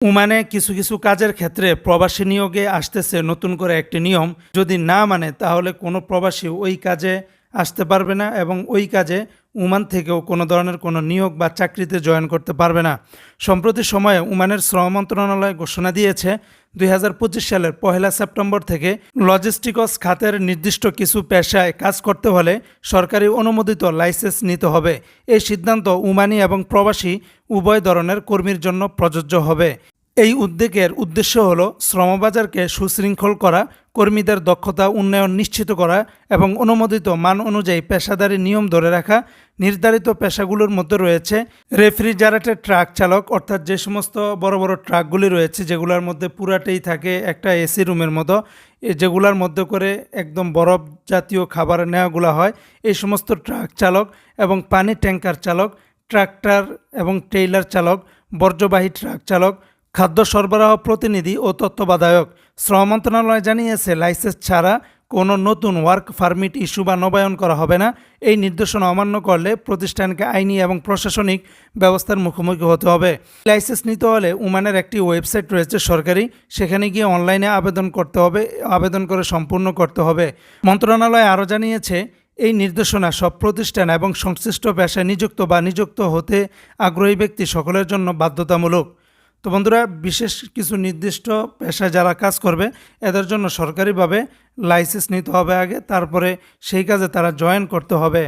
ওমানে কিছু কিছু কাজের ক্ষেত্রে প্রবাসী নিয়োগে আসতেছে নতুন করে একটি নিয়ম। যদি না মানে তাহলে কোনো প্রবাসী ওই কাজে আসতে পারবে না এবং ওই কাজে উমান থেকেও কোনো ধরনের কোনো নিয়োগ বা চাকরিতে জয়েন করতে পারবে না। সম্প্রতি সময়ে উমানের শ্রম মন্ত্রণালয় ঘোষণা দিয়েছে, দুই হাজার পঁচিশ সালের পহেলা সেপ্টেম্বর থেকে লজিস্টিকস খাতের নির্দিষ্ট কিছু পেশায় কাজ করতে হলে সরকারি অনুমোদিত লাইসেন্স নিতে হবে। এই সিদ্ধান্ত উমানি এবং প্রবাসী উভয় ধরনের কর্মীর জন্য প্রযোজ্য হবে। এই উদ্যোগের উদ্দেশ্য হল শ্রমবাজারকে সুশৃঙ্খল করা, কর্মীদের দক্ষতা উন্নয়ন নিশ্চিত করা এবং অনুমোদিত মান অনুযায়ী পেশাদারি নিয়ম ধরে রাখা। নির্ধারিত পেশাগুলোর মধ্যে রয়েছে রেফ্রিজারেটেড ট্রাক চালক, অর্থাৎ যে সমস্ত বড় বড় ট্রাকগুলি রয়েছে, যেগুলোর মধ্যে পুরাটাই থাকে একটা এসি রুমের মতো। যেগুলোর মধ্যে করে একদম বরফ জাতীয় খাবার নেওয়াগুলো হয়। এই সমস্ত ট্রাক চালক এবং পানি ট্যাঙ্কার চালক, ট্রাক্টর এবং ট্রেইলার চালক, বর্জ্যবাহী ট্রাক চালক খাদ্য সরবরাহ প্রতিনিধি ও তত্ত্বাবধায়ক শ্রম মন্ত্রণালয় জানিয়েছে, লাইসেন্স ছাড়া কোনো নতুন ওয়ার্ক পারমিট ইস্যু বা নবায়ন করা হবে না। এই নির্দেশনা অমান্য করলে প্রতিষ্ঠানকে আইনি এবং প্রশাসনিক ব্যবস্থার মুখোমুখি হতে হবে। লাইসেন্স নিতে হলে উমানের একটি ওয়েবসাইট রয়েছে সরকারি, সেখানে গিয়ে অনলাইনে আবেদন করতে হবে, আবেদন করে সম্পূর্ণ করতে হবে। মন্ত্রণালয় আরও জানিয়েছে, এই নির্দেশনা সব প্রতিষ্ঠান এবং সংশ্লিষ্ট পেশায় নিযুক্ত বা নিযুক্ত হতে আগ্রহী ব্যক্তি সকলের জন্য বাধ্যতামূলক। তো বন্ধুরা, বিশেষ কিছু নির্দিষ্ট পেশায় যারা কাজ করবে, এদের জন্য সরকারিভাবে লাইসেন্স নিতে হবে আগে, তারপরে সেই কাজে তারা জয়েন করতে হবে।